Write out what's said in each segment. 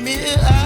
me the.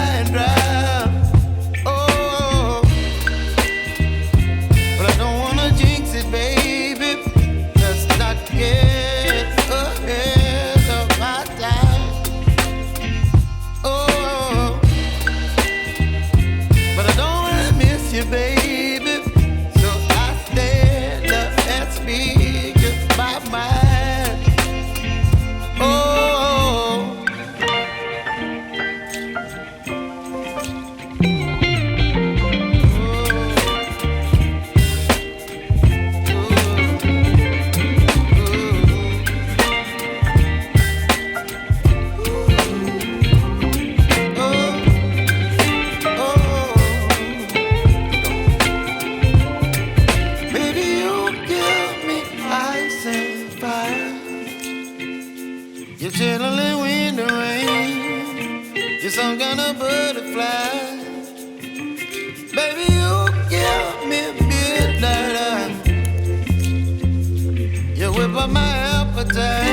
You're chilling when the rain. You're some kind of butterfly. Baby, you give me midnight. You whip up my appetite.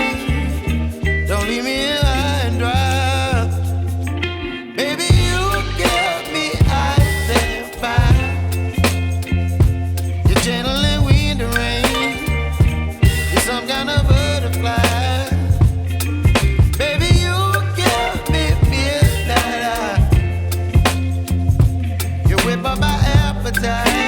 appetite.